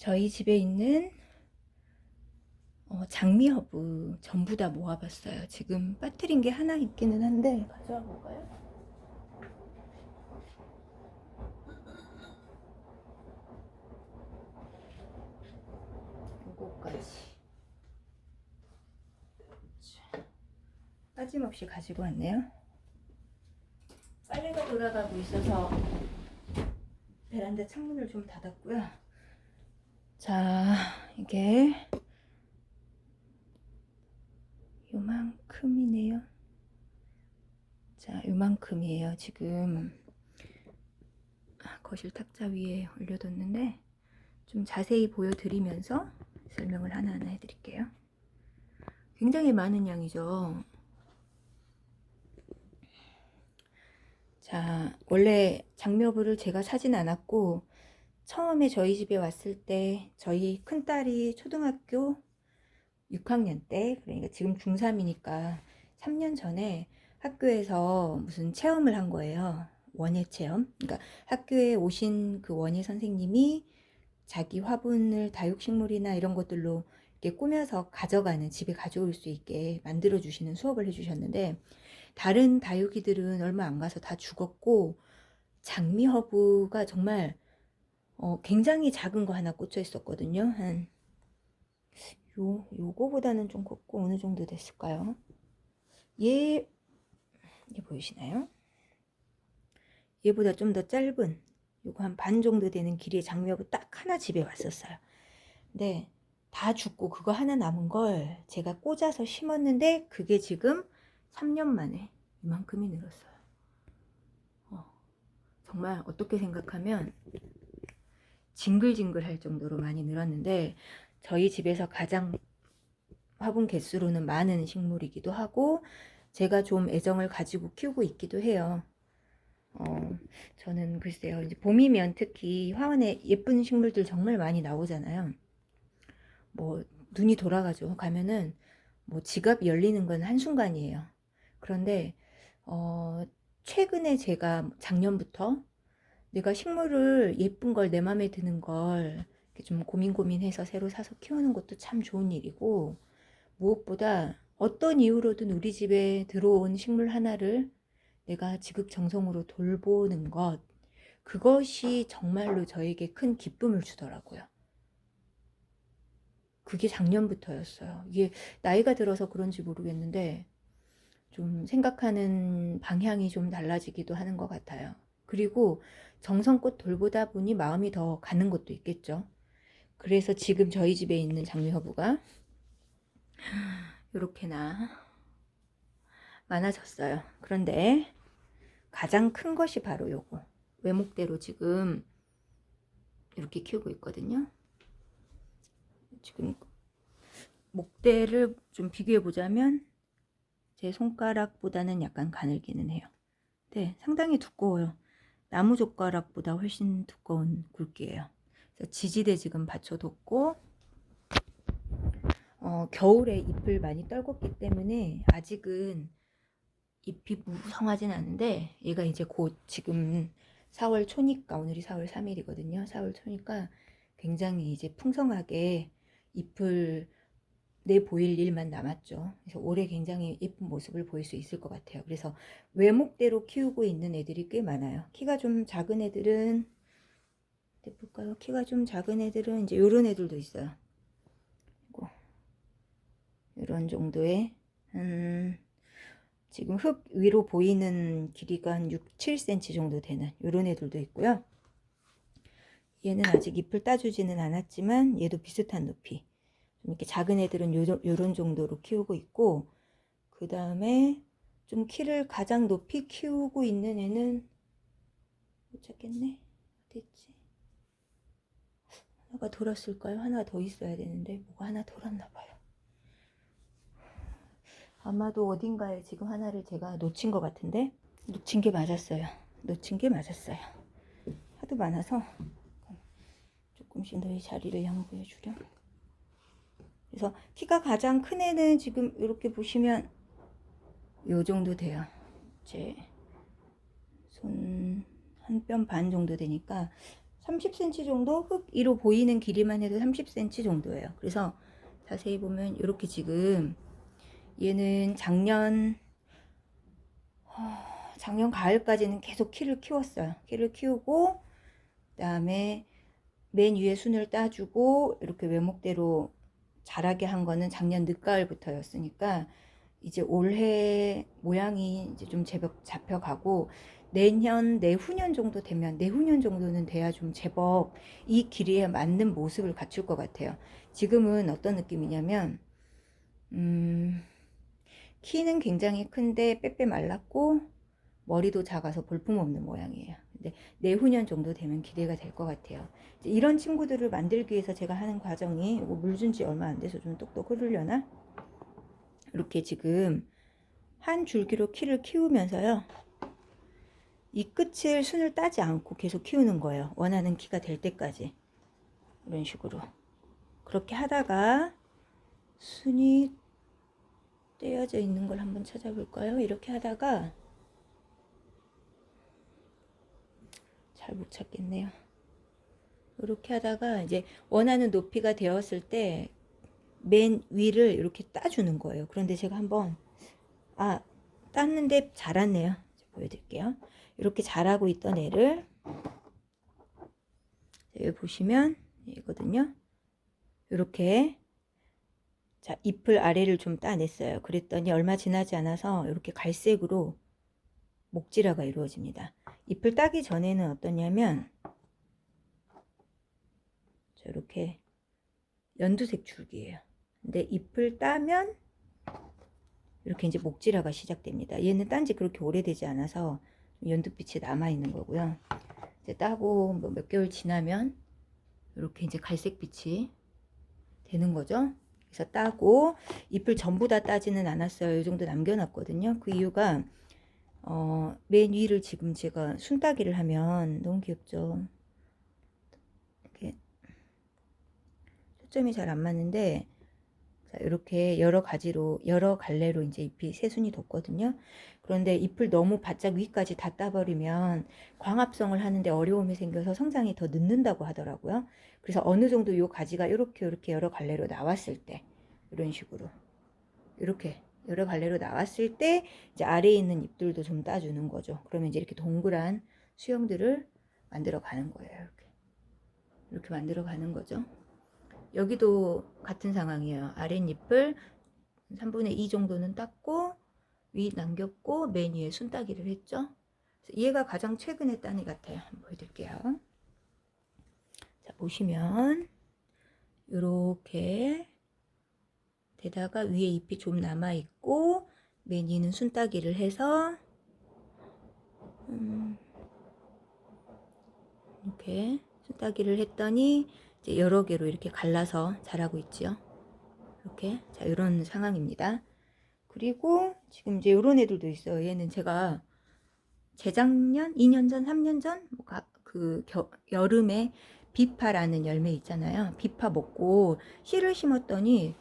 저희 집에 있는 어, 장미 허브 전부 다 모아봤어요. 지금 빠뜨린 게 하나 있기는 한데 가져와 볼까요? 요거까지 자, 빠짐없이 가지고 왔네요. 빨래가 돌아가고 있어서 베란다 창문을 좀 닫았고요. 자, 이게 요만큼이네요. 자, 요만큼이에요. 지금 아, 거실 탁자 위에 올려뒀는데 좀 자세히 보여드리면서 설명을 하나하나 해드릴게요. 굉장히 많은 양이죠. 자, 원래 장미허브를 제가 사진 않았고 처음에 저희 집에 왔을 때 저희 큰딸이 초등학교 6학년 때 그러니까 지금 중3이니까 3년 전에 학교에서 무슨 체험을 한 거예요. 원예 체험. 그러니까 학교에 오신 그 원예 선생님이 자기 화분을 다육식물이나 이런 것들로 이렇게 꾸며서 가져가는 집에 가져올 수 있게 만들어 주시는 수업을 해 주셨는데 다른 다육이들은 얼마 안 가서 다 죽었고 장미 허브가 정말 어, 굉장히 작은 거 하나 꽂혀 있었거든요. 한 요, 요거보다는 좀 컸고 어느 정도 됐을까요? 얘, 얘 보이시나요? 얘보다 좀 더 짧은 요거 한 반 정도 되는 길이의 장미하고 딱 하나 집에 왔었어요. 근데 다 죽고 그거 하나 남은 걸 제가 꽂아서 심었는데 그게 지금 3년 만에 이만큼이 늘었어요. 어, 정말 어떻게 생각하면 징글징글 할 정도로 많이 늘었는데 저희 집에서 가장 화분 개수로는 많은 식물이기도 하고 제가 좀 애정을 가지고 키우고 있기도 해요. 어, 저는 글쎄요, 이제 봄이면 특히 화원에 예쁜 식물들 정말 많이 나오잖아요. 뭐, 눈이 돌아가죠. 가면은, 뭐, 지갑 열리는 건 한순간이에요. 그런데, 어, 최근에 제가 작년부터 내가 식물을 예쁜 걸내 맘에 드는 걸 좀 고민 고민해서 새로 사서 키우는 것도 참 좋은 일이고, 무엇보다 어떤 이유로든 우리 집에 들어온 식물 하나를 내가 지극정성으로 돌보는 것, 그것이 정말로 저에게 큰 기쁨을 주더라고요. 그게 작년부터였어요. 이게 나이가 들어서 그런지 모르겠는데, 좀 생각하는 방향이 좀 달라지기도 하는 것 같아요. 그리고 정성껏 돌보다 보니 마음이 더 가는 것도 있겠죠. 그래서 지금 저희 집에 있는 장미 허브가 이렇게나 많아졌어요. 그런데 가장 큰 것이 바로 요거. 외목대로 지금 이렇게 키우고 있거든요. 지금 목대를 좀 비교해 보자면 제 손가락보다는 약간 가늘기는 해요. 네, 상당히 두꺼워요. 나무 젓가락보다 훨씬 두꺼운 굵기예요. 지지대 지금 받쳐뒀고 어, 겨울에 잎을 많이 떨궜기 때문에 아직은 잎이 무성하진 않은데 얘가 이제 곧 지금 4월 초니까 오늘이 4월 3일이거든요. 4월 초니까 굉장히 이제 풍성하게 잎을 내 보일 일만 남았죠. 그래서 올해 굉장히 예쁜 모습을 보일 수 있을 것 같아요. 그래서 외목대로 키우고 있는 애들이 꽤 많아요. 키가 좀 작은 애들은 볼까요? 키가 좀 작은 애들은 이제 요런 애들도 있어요. 이런 정도의 음, 지금 흙 위로 보이는 길이가 한 6, 7cm 정도 되는 요런 애들도 있고요. 얘는 아직 잎을 따주지는 않았지만 얘도 비슷한 높이. 좀 이렇게 작은 애들은 요, 요런 정도로 키우고 있고 그 다음에 좀 키를 가장 높이 키우고 있는 애는 못 찾겠네. 어딨지? 하나가 돌았을까요? 하나 더 있어야 되는데 뭐가 하나 돌았나 봐요. 아마도 어딘가에 지금 하나를 제가 놓친 것 같은데 놓친 게 맞았어요. 놓친 게 맞았어요. 하도 많아서 조금씩 너의 자리를 양보해 주렴. 그래서 키가 가장 큰 애는 지금 이렇게 보시면 요 정도 돼요. 제 손 한 뼘 반 정도 되니까 30cm 정도 흙 위로 보이는 길이만 해도 30cm 정도예요. 그래서 자세히 보면 이렇게 지금 얘는 작년 어, 작년 가을까지는 계속 키를 키웠어요. 키를 키우고 그다음에 맨 위에 순을 따주고 이렇게 외목대로 자라게 한 거는 작년 늦가을부터였으니까 이제 올해 모양이 이제 좀 제법 잡혀가고 내년 내후년 정도 되면 내후년 정도는 돼야 좀 제법 이 길이에 맞는 모습을 갖출 것 같아요. 지금은 어떤 느낌이냐면 음, 키는 굉장히 큰데 빼빼 말랐고 머리도 작아서 볼품없는 모양이에요. 근데 내후년 정도 되면 기대가 될 것 같아요. 이런 친구들을 만들기 위해서 제가 하는 과정이 이거 물준 지 얼마 안 돼서 좀 똑똑 흐르려나? 이렇게 지금 한 줄기로 키를 키우면서요. 이 끝을 순을 따지 않고 계속 키우는 거예요. 원하는 키가 될 때까지. 이런 식으로. 그렇게 하다가 순이 떼어져 있는 걸 한번 찾아볼까요? 이렇게 하다가 잘 못 찾겠네요. 이렇게 하다가 이제 원하는 높이가 되었을 때 맨 위를 이렇게 따주는 거예요. 그런데 제가 한번 아 땄는데 자랐네요. 보여드릴게요. 이렇게 자라고 있던 애를 여기 보시면 이거든요. 이렇게 자 잎을 아래를 좀 따냈어요. 그랬더니 얼마 지나지 않아서 이렇게 갈색으로 목질화가 이루어집니다. 잎을 따기 전에는 어떠냐면 이렇게 연두색 줄기예요. 근데 잎을 따면 이렇게 이제 목질화가 시작됩니다. 얘는 딴지 그렇게 오래되지 않아서 연두빛이 남아 있는 거고요. 이제 따고 뭐 몇 개월 지나면 이렇게 이제 갈색빛이 되는 거죠. 그래서 따고 잎을 전부 다 따지는 않았어요. 이 정도 남겨놨거든요. 그 이유가 어, 맨 위를 지금 제가 순따기를 하면 너무 귀엽죠. 이렇게 초점이 잘 안 맞는데 자, 이렇게 여러 가지로 여러 갈래로 이제 잎이 새순이 돋거든요. 그런데 잎을 너무 바짝 위까지 다 따버리면 광합성을 하는데 어려움이 생겨서 성장이 더 늦는다고 하더라고요. 그래서 어느 정도 요 가지가 이렇게 이렇게 여러 갈래로 나왔을 때 이런 식으로 이렇게 여러 갈래로 나왔을 때 이제 아래에 있는 잎들도 좀 따주는 거죠. 그러면 이제 이렇게 동그란 수영들을 만들어 가는 거예요. 이렇게 이렇게 만들어 가는 거죠. 여기도 같은 상황이에요. 아랫잎을 3분의 2 정도는 땄고 위 남겼고 맨 위에 순따기를 했죠. 얘가 가장 최근에 딴 애 같아요. 한번 보여드릴게요. 자 보시면 이렇게 게다가 위에 잎이 좀 남아 있고 맨 위는 순따기를 해서 음, 이렇게 순따기를 했더니 이제 여러 개로 이렇게 갈라서 자라고 있지요. 이렇게 자 이런 상황입니다. 그리고 지금 이제 이런 애들도 있어요. 얘는 제가 재작년, 2년 전, 3년 전, 뭐그 여름에 비파라는 열매 있잖아요. 비파 먹고 씨를 심었더니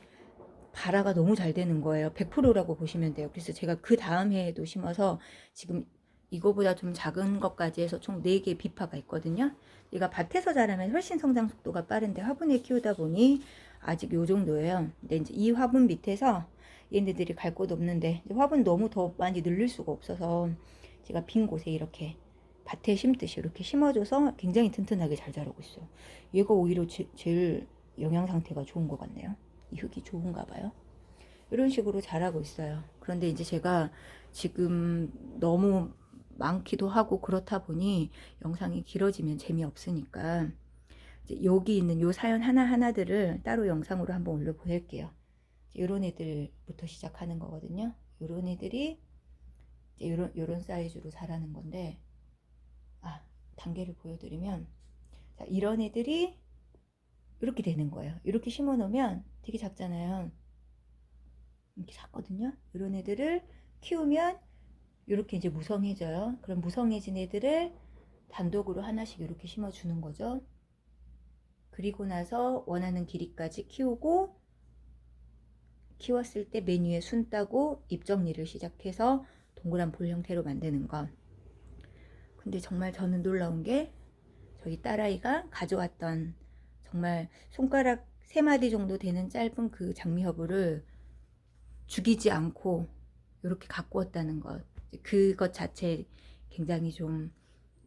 발화가 너무 잘 되는 거예요. 100%라고 보시면 돼요. 그래서 제가 그 다음 해에도 심어서 지금 이거보다 좀 작은 것까지 해서 총 4개 비파가 있거든요. 얘가 밭에서 자라면 훨씬 성장 속도가 빠른데 화분에 키우다 보니 아직 요 정도예요. 근데 이제 이 화분 밑에서 얘네들이 갈 곳 없는데 화분 너무 더 많이 늘릴 수가 없어서 제가 빈 곳에 이렇게 밭에 심듯이 이렇게 심어줘서 굉장히 튼튼하게 잘 자라고 있어요. 얘가 오히려 제, 제일 영양 상태가 좋은 것 같네요. 이 흙이 좋은가 봐요. 이런 식으로 자라고 있어요. 그런데 이제 제가 지금 너무 많기도 하고 그렇다 보니 영상이 길어지면 재미없으니까 여기 있는 요 사연 하나하나들을 따로 영상으로 한번 올려 보낼게요. 이런 애들부터 시작하는 거거든요. 이런 애들이 이런 이런 사이즈로 자라는 건데 아 단계를 보여드리면 자, 이런 애들이 이렇게 되는 거예요. 이렇게 심어 놓으면 되게 작잖아요. 이렇게 작거든요. 이런 애들을 키우면 이렇게 이제 무성해져요. 그럼 무성해진 애들을 단독으로 하나씩 이렇게 심어 주는 거죠. 그리고 나서 원하는 길이까지 키우고 키웠을 때 메뉴에 순 따고 잎 정리를 시작해서 동그란 볼 형태로 만드는 것. 근데 정말 저는 놀라운 게 저희 딸아이가 가져왔던 정말 손가락 세 마디 정도 되는 짧은 그 장미 허브를 죽이지 않고 이렇게 왔다는 것 그것 자체에 굉장히 좀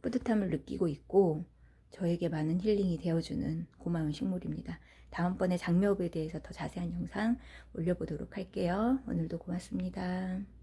뿌듯함을 느끼고 있고 저에게 많은 힐링이 되어주는 고마운 식물입니다. 다음번에 장미허브에 대해서 더 자세한 영상 올려보도록 할게요. 오늘도 고맙습니다.